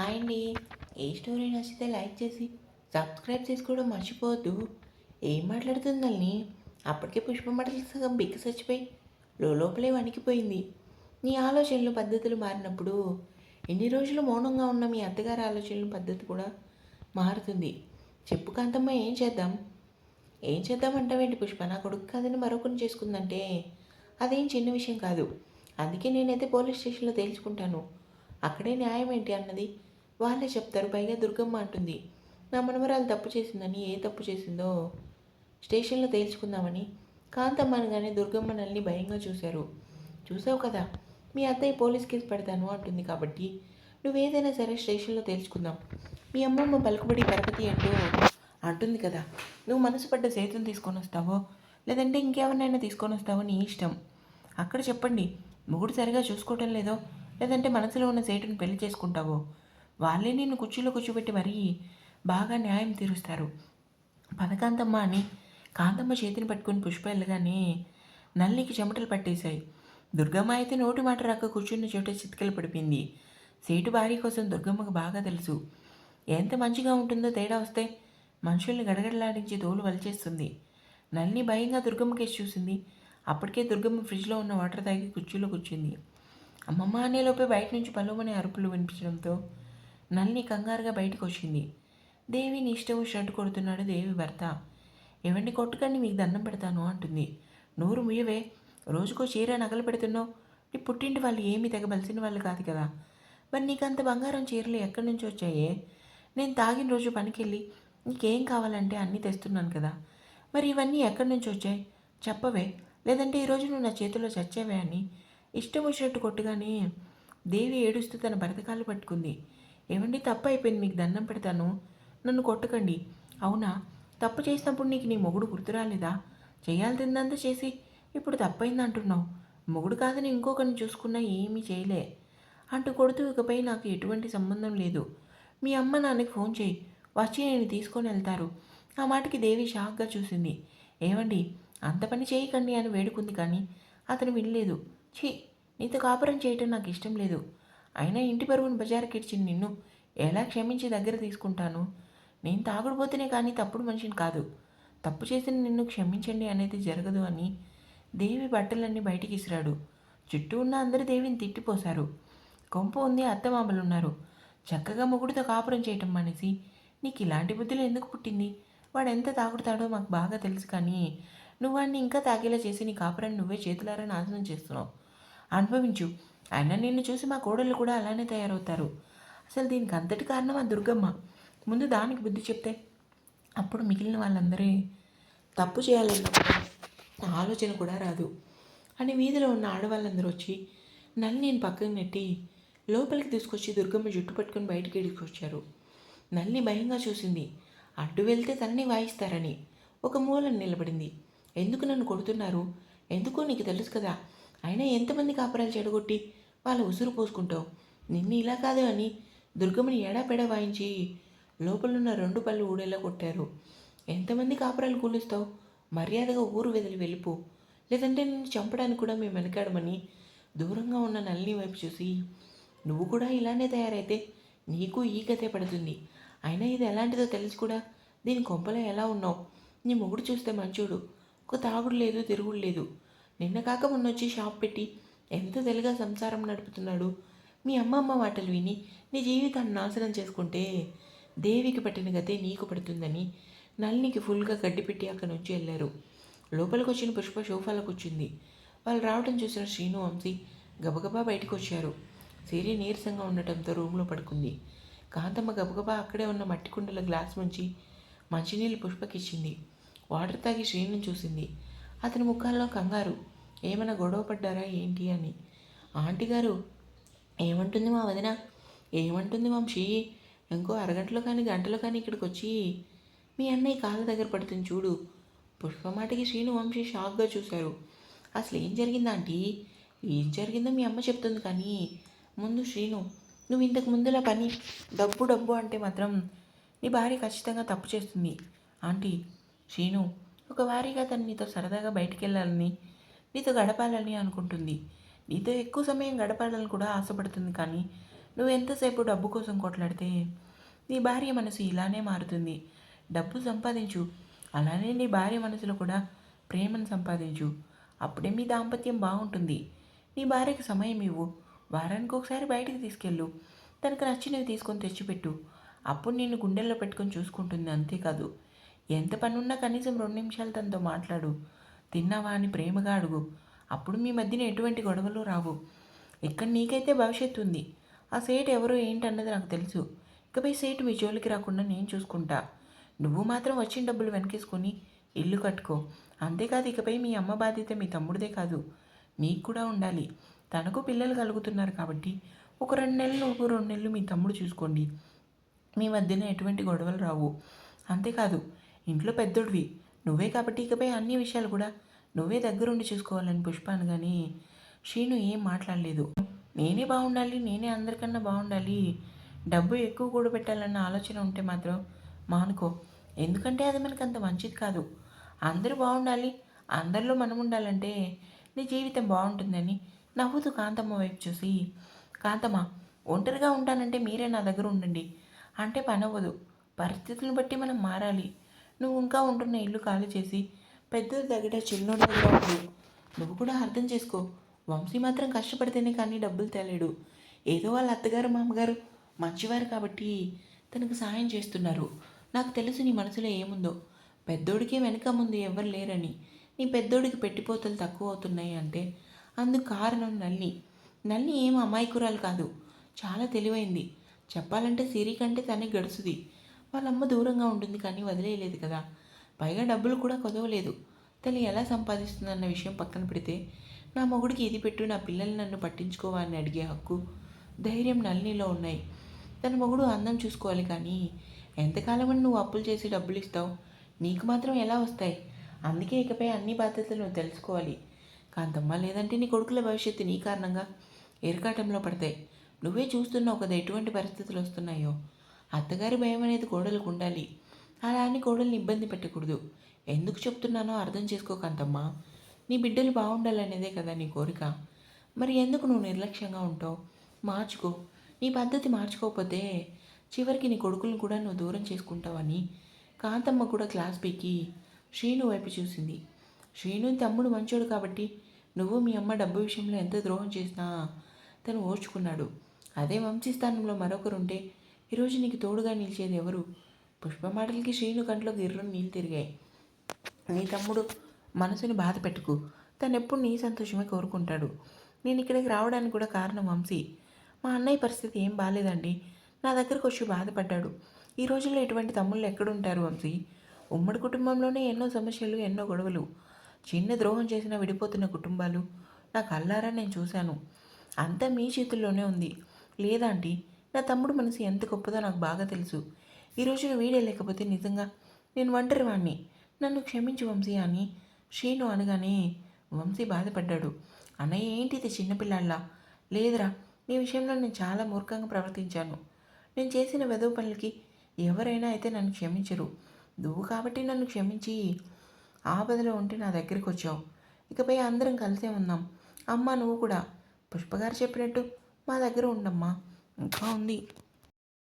Hi అండి. ఏ story నచ్చితే లైక్ చేసి సబ్స్క్రైబ్ చేసుకోవడం మర్చిపోవద్దు. ఏం మాట్లాడుతుందని అప్పటికే పుష్పమటలు సగం బిక్క చచ్చిపోయి లోపలే వణికిపోయింది. నీ ఆలోచనలు పద్ధతులు మారినప్పుడు ఎన్ని రోజులు మౌనంగా ఉన్న మీ అత్తగారి ఆలోచనలు పద్ధతి కూడా మారుతుంది. చెప్పు కాంతమ్మ ఏం చేద్దాం? ఏం చేద్దాం అంటావేంటి పుష్ప? నా కొడుకు కాదని మరొకరిని చేసుకుందంటే అదేం చిన్న విషయం కాదు. అందుకే నేనైతే పోలీస్ స్టేషన్లో తేల్చుకుంటాను. అక్కడే న్యాయం ఏంటి అన్నది వాళ్ళే చెప్తారు పైగా దుర్గమ్మ అంటుంది. నా మనవరాలు తప్పు చేసిందని ఏ తప్పు చేసిందో స్టేషన్లో తేల్చుకుందామని. కాంతమ్మ అనగానే దుర్గమ్మ నల్ని భయంగా చూశారు. చూసావు కదా మీ అత్తయ్య పోలీస్ కేసు పెడతాను అంటుంది కాబట్టి. నువ్వేదైనా సరే స్టేషన్లో తేల్చుకుందాం. మీ అమ్మమ్మ పలుకుబడి పరపతి అంటూ అంటుంది కదా నువ్వు మనసు పడ్డ సేతులు తీసుకొని వస్తావో? లేదంటే ఇంకెవరినైనా తీసుకొని వస్తావో నీ ఇష్టం. అక్కడ చెప్పండి మొగుడు సరిగా చూసుకోవటం లేదో? లేదంటే మనసులో ఉన్న సేటును పెళ్ళి చేసుకుంటావో? వాళ్ళే నిన్ను కుర్చీలో కూర్చోబెట్టి మరీ బాగా న్యాయం తీరుస్తారు. పదకాంతమ్మ అని కాంతమ్మ చేతిని పట్టుకుని పుష్ప వెళ్ళగానే నల్లికి చెమటలు పట్టేశాయి. దుర్గమ్మ అయితే నోటి మాట రాక కూర్చున్న చోట చితికలు పడిపోయింది. సేటు భార్య కోసం దుర్గమ్మకు బాగా తెలుసు. ఎంత మంచిగా ఉంటుందో తేడా వస్తే మనుషుల్ని గడగడలాడించి తోలు వలిచేస్తుంది. నల్లి భయంగా దుర్గమ్మకేసి చూసింది. అప్పటికే దుర్గమ్మ ఫ్రిడ్జ్లో ఉన్న వాటర్ తాగి కుర్చీలో కూర్చుంది. అమ్మమ్మ అనేలోపే బయట నుంచి పలువనే అరుపులు వినిపించడంతో నల్ని కంగారుగా బయటకు వచ్చింది దేవిని ఇష్టం వచ్చినట్టు కొడుతున్నాడు దేవి భర్త. ఎవరిని కొట్టుకండి మీకు దండం పెడతాను అంటుంది. నూరు ముయ్యవే రోజుకో చీర నగలు పెడుతున్నావు. నీ పుట్టింటి వాళ్ళు ఏమీ తెగబలిసిన వాళ్ళు కాదు కదా. మరి నీకు అంత బంగారం చీరలు ఎక్కడి నుంచి వచ్చాయే? నేను తాగిన రోజు పనికెళ్ళి నీకేం కావాలంటే అన్నీ తెస్తున్నాను కదా. మరి ఇవన్నీ ఎక్కడి నుంచి వచ్చాయి? చెప్పవే. లేదంటే ఈరోజు నువ్వు నా చేతిలో చచ్చావే అని. ఇష్టం వచ్చినట్టు కొట్టుగానే దేవి ఏడుస్తూ తన భరతకాలు పట్టుకుంది. ఏమండి తప్పు అయిపోయింది మీకు దండం పెడతాను. నన్ను కొట్టకండి. అవునా? తప్పు చేసినప్పుడు నీకు నీ మొగుడు గుర్తు రాలేదా? చేయాల్సిందంతా చేసి ఇప్పుడు తప్పైంది అంటున్నావు. మొగుడు కాదని ఇంకొకరిని చూసుకున్నా ఏమీ చేయలే. అంటూ కొడుతూ ఇకపై నాకు ఎటువంటి సంబంధం లేదు. మీ అమ్మ నాన్నకి ఫోన్ చేయి. వచ్చి నేను తీసుకొని వెళ్తారు. ఆ మాటకి దేవి షాక్గా చూసింది. ఏమండి అంత పని చేయకండి అని వేడుకుంది కానీ అతను వినలేదు. ఛీ నీతో కాపురం చేయటం నాకు ఇష్టం లేదు. అయినా ఇంటి పరువును బజారుకి ఇచ్చిన నిన్ను. ఎలా క్షమించి దగ్గర తీసుకుంటాను? నేను తాగుడుపోతేనే కానీ తప్పుడు మనిషిని కాదు. తప్పు చేసిన నిన్ను క్షమించండి అనేది జరగదు అని దేవి బట్టలన్నీ బయటికి ఇసిరాడు. చుట్టూ ఉన్న అందరూ దేవిని తిట్టిపోశారు. కొంప ఉంది అత్తమామలు ఉన్నారు. చక్కగా మొగుడితో కాపురం చేయటం మానేసి నీకు ఇలాంటి బుద్ధులు ఎందుకు పుట్టింది? వాడు ఎంత తాగుతాడో మాకు బాగా తెలుసు కానీ నువ్వు వాడిని ఇంకా తాగేలా చేసి నీ కాపురాన్ని నువ్వే చేతులారా నాశనం చేస్తున్నావు. అనుభవించు. అయినా నిన్ను చూసి మా కోడళ్ళు కూడా అలానే తయారవుతారు. అసలు దీనికి అంతటి కారణం ఆ దుర్గమ్మ. ముందు దానికి బుద్ధి చెప్తే. అప్పుడు మిగిలిన వాళ్ళందరూ తప్పు చేయాలన్నప్పుడు ఆలోచన కూడా రాదు. అని వీధిలో ఉన్న ఆడవాళ్ళందరూ వచ్చి నల్లి నేను పక్కన నెట్టి లోపలికి తీసుకొచ్చి దుర్గమ్మ జుట్టు పట్టుకుని బయటికి వచ్చారు నల్లి భయంగా చూసింది. అడ్డు వెళ్తే తనని వాయిస్తారని. ఒక మూలను నిలబడింది. ఎందుకు నన్ను కొడుతున్నారు? ఎందుకో నీకు తెలుసు కదా. అయినా ఎంతమంది కాపురాలు చెడగొట్టి వాళ్ళ ఉసురు పోసుకుంటావు. నిన్ను ఇలా కాదు అని దుర్గమ్మని ఎడాపెడా వాయించి లోపలున్న రెండు పళ్ళు ఊడేలా కొట్టారు. ఎంతమంది కాపురాలు కూలుస్తావు? మర్యాదగా ఊరు వదిలి వెళ్ళిపో. లేదంటే నిన్ను చంపడానికి కూడా మేము వెనకాడమని దూరంగా ఉన్న నల్లిని వైపు చూసి నువ్వు కూడా ఇలానే తయారైతే నీకు ఈ కథే పడుతుంది. అయినా ఇది ఎలాంటిదో తెలుసు కూడా. దీని కొంపలో ఎలా ఉన్నావు? నీ మొగుడు చూస్తే మంచోడు. ఒక తాగుడు లేదు తిరుగుడు లేదు. నిన్న కాక మొన్న వచ్చి షాప్ పెట్టి ఎంత తెలిగా సంసారం నడుపుతున్నాడు? మీ అమ్మమ్మ మాటలు విని నీ జీవితాన్ని నాశనం చేసుకుంటే దేవికి పట్టిన గతే నీకు పడుతుందని నల్లికి ఫుల్గా గడ్డి పెట్టి అక్కడి నుంచి వెళ్ళారు. లోపలికి వచ్చిన పుష్ప సోఫాలకు వచ్చింది. వాళ్ళు రావడం చూసిన శ్రీను వంశీ గబగబా బయటకు వచ్చారు. సిరి నీరసంగా ఉండటంతో రూమ్లో పడుకుంది. కాంతమ్మ గబగబా అక్కడే ఉన్న మట్టి కుండల గ్లాస్ నుంచి మంచినీళ్ళు పుష్పకిచ్చింది. వాటర్ తాగి శ్రీను చూసింది. అతని ముఖాల్లో కంగారు. ఏమైనా గొడవ పడ్డారా ఏంటి అని. ఆంటీ గారు ఏమంటుంది మా వదిన? ఏమంటుంది వంశీ? ఇంకో అరగంటలో కానీ గంటలో కానీ ఇక్కడికి వచ్చి మీ అన్నయ్య కాళ్ళ దగ్గర పడుతుంది చూడు. పుష్పమాటకి శ్రీను వంశీ షాక్గా చూశారు. అసలు ఏం జరిగిందా ఆంటీ? ఏం జరిగిందో మీ అమ్మ చెప్తుంది కానీ ముందు శ్రీను నువ్వు ఇంతకు ముందులా పని డబ్బు డబ్బు అంటే మాత్రం నీ భార్య ఖచ్చితంగా తప్పు చేస్తుంది. ఆంటీ శ్రీను ఒక వారిగా తను నీతో సరదాగా బయటికి వెళ్ళాలని నీతో గడపాలని అనుకుంటుంది. నీతో ఎక్కువ సమయం గడపాలని కూడా ఆశపడుతుంది కానీ నువ్వు ఎంతసేపు డబ్బు కోసం కొట్లాడితే నీ భార్య మనసు ఇలానే మారుతుంది. డబ్బు సంపాదించు. అలానే నీ భార్య మనసులో కూడా ప్రేమను సంపాదించు. అప్పుడే మీ దాంపత్యం బాగుంటుంది. నీ భార్యకు సమయం ఇవ్వు. వారానికి ఒకసారి బయటికి తీసుకెళ్ళు. తనకు నచ్చినవి తీసుకొని తెచ్చిపెట్టు. అప్పుడు నిన్ను గుండెల్లో పెట్టుకొని చూసుకుంటుంది. అంతేకాదు ఎంత పనున్నా కనీసం రెండు నిమిషాలు తనతో మాట్లాడు. తిన్నావా అని ప్రేమగా అడుగు. అప్పుడు మీ మధ్యన ఎటువంటి గొడవలు రావు. ఇక్కడ నీకైతే భవిష్యత్తు ఉంది ఆ సేటు ఎవరు ఏంటన్నది నాకు తెలుసు. ఇకపై సేటు మీ జోలికి రాకుండా నేను చూసుకుంటా. నువ్వు మాత్రం వచ్చిన డబ్బులు వెనకేసుకొని ఇల్లు కట్టుకో. అంతేకాదు ఇకపై మీ అమ్మ బాధ్యత మీ తమ్ముడిదే కాదు. నీకు కూడా ఉండాలి. తనకు పిల్లలు కలుగుతున్నారు కాబట్టి ఒక రెండు నెలలు ఒక రెండు నెలలు మీ తమ్ముడు చూసుకోండి. మీ మధ్యన ఎటువంటి గొడవలు రావు. అంతేకాదు ఇంట్లో పెద్దోడివి. నువ్వే కాబట్టి ఇకపై అన్ని విషయాలు కూడా నువ్వే దగ్గరుండి చూసుకోవాలని పుష్పాను కానీ శ్రీను ఏం మాట్లాడలేదు. నేనే బాగుండాలి నేనే అందరికన్నా బాగుండాలి డబ్బు ఎక్కువ కూడా పెట్టాలన్న ఆలోచన ఉంటే మాత్రం మానుకో. ఎందుకంటే అది మనకు అంత మంచిది కాదు. అందరూ బాగుండాలి అందరిలో మనం ఉండాలంటే నీ జీవితం బాగుంటుందని నవ్వుతూ కాంతమ్మ వైపు చూసి కాంతమ్మ ఒంటరిగా ఉంటానంటే మీరే నా దగ్గర ఉండండి. అంటే పని అవ్వదు పరిస్థితులను బట్టి మనం మారాలి. నువ్వు ఇంకా ఉంటున్న ఇల్లు ఖాళీ చేసి పెద్దల దగ్గర చిన్నోడి దగ్గర ఉండు. నువ్వు కూడా అర్థం చేసుకో. వంశీ మాత్రం కష్టపడితేనే కానీ డబ్బులు తేలేడు. ఏదో వాళ్ళ అత్తగారు మామగారు మంచివారు కాబట్టి తనకు సాయం చేస్తున్నారు. నాకు తెలుసు నీ మనసులో ఏముందో. పెద్దోడికి వెనక ముందు ఎవరు లేరని. నీ పెద్దోడికి పెట్టిపోతలు తక్కువ అవుతున్నాయి అంటే అందుకు కారణం నల్లి. నల్లి ఏం అమాయకురాలు కాదు. చాలా తెలివైంది. చెప్పాలంటే సిరి కంటే తనే గడుసుది. వాళ్ళమ్మ దూరంగా ఉంటుంది కానీ వదిలేయలేదు కదా. పైగా డబ్బులు కూడా కొదవలేదు. తల్లి ఎలా సంపాదిస్తుందన్న విషయం పక్కన పెడితే నా మొగుడికి ఇది పెట్టు నా పిల్లల్ని నన్ను పట్టించుకోవాలని అడిగే హక్కు ధైర్యం నల్లిలో ఉన్నాయి. తన మొగుడు అందం చూసుకోవాలి కానీ ఎంతకాలమని నువ్వు అప్పులు చేసి డబ్బులు ఇస్తావు? నీకు మాత్రం ఎలా వస్తాయి? అందుకే ఇకపై అన్ని బాధ్యతలు నువ్వు తెలుసుకోవాలి. కాంతమ్మ లేదంటే నీ కొడుకుల భవిష్యత్తు నీ కారణంగా ఎరకాటంలో పడతాయి. నువ్వే చూస్తున్నావు కదా ఎటువంటి పరిస్థితులు వస్తున్నాయో? అత్తగారి భయం అనేది కోడలకు ఉండాలి. అలా అని కోడల్ని ఇబ్బంది పెట్టకూడదు. ఎందుకు చెప్తున్నానో అర్థం చేసుకోకంతమ్మా నీ బిడ్డలు బాగుండాలనేదే కదా నీ కోరిక. మరి ఎందుకు నువ్వు నిర్లక్ష్యంగా ఉంటావు? మార్చుకో. నీ పద్ధతి మార్చుకోకపోతే చివరికి నీ కొడుకులను కూడా నువ్వు దూరం చేసుకుంటావని కాంతమ్మ కూడా క్లాస్ పీకి శ్రీను వైపు చూసింది. శ్రీను తమ్ముడు మంచోడు కాబట్టి నువ్వు మీ అమ్మ డబ్బు విషయంలో ఎంత ద్రోహం చేసినా తను ఓర్చుకున్నాడు. అదే వంశీ స్థానంలో మరొకరు ఉంటే ఈరోజు నీకు తోడుగా నిలిచేది ఎవరు? పుష్ప మాటలకి శ్రీను కంట్లో గిర్రని నీళ్ళు తిరిగాయి. నీ తమ్ముడు మనసుని బాధ పెట్టుకు. తను ఎప్పుడు నీ సంతోషమే కోరుకుంటాడు. నేను ఇక్కడికి రావడానికి కూడా కారణం వంశీ. మా అన్నయ్య పరిస్థితి ఏం బాగాలేదండి నా దగ్గరకు వచ్చి బాధపడ్డాడు. ఈ రోజుల్లో ఇటువంటి తమ్ముళ్ళు ఎక్కడుంటారు వంశీ? ఉమ్మడి కుటుంబంలోనే ఎన్నో సమస్యలు ఎన్నో గొడవలు. చిన్న ద్రోహం చేసిన విడిపోతున్న కుటుంబాలు. నా కల్లారా నేను చూశాను. అంతా మీ చేతుల్లోనే ఉంది. లేదా ఆంటీ నా తమ్ముడు మనసు ఎంత గొప్పదో నాకు బాగా తెలుసు. ఈ రోజున వీడే లేకపోతే నిజంగా నేను ఒంటరి వాణ్ణి. నన్ను క్షమించు వంశీ అని శ్రీను అనగానే వంశీ బాధపడ్డాడు. అన్నయ్య ఏంటి ఇది చిన్నపిల్లాళ్ళ లేదురా నీ విషయంలో నేను చాలా మూర్ఖంగా ప్రవర్తించాను. నేను చేసిన వెదవ పనులకి ఎవరైనా అయితే నన్ను క్షమించరు. నువ్వు కాబట్టి నన్ను క్షమించి ఆపదలో ఉంటే నా దగ్గరికి వచ్చావు. ఇకపై అందరం కలిసే ఉన్నాం. అమ్మ నువ్వు కూడా. పుష్పగారు చెప్పినట్టు మా దగ్గర ఉండమ్మా. ఇంకా ఉంది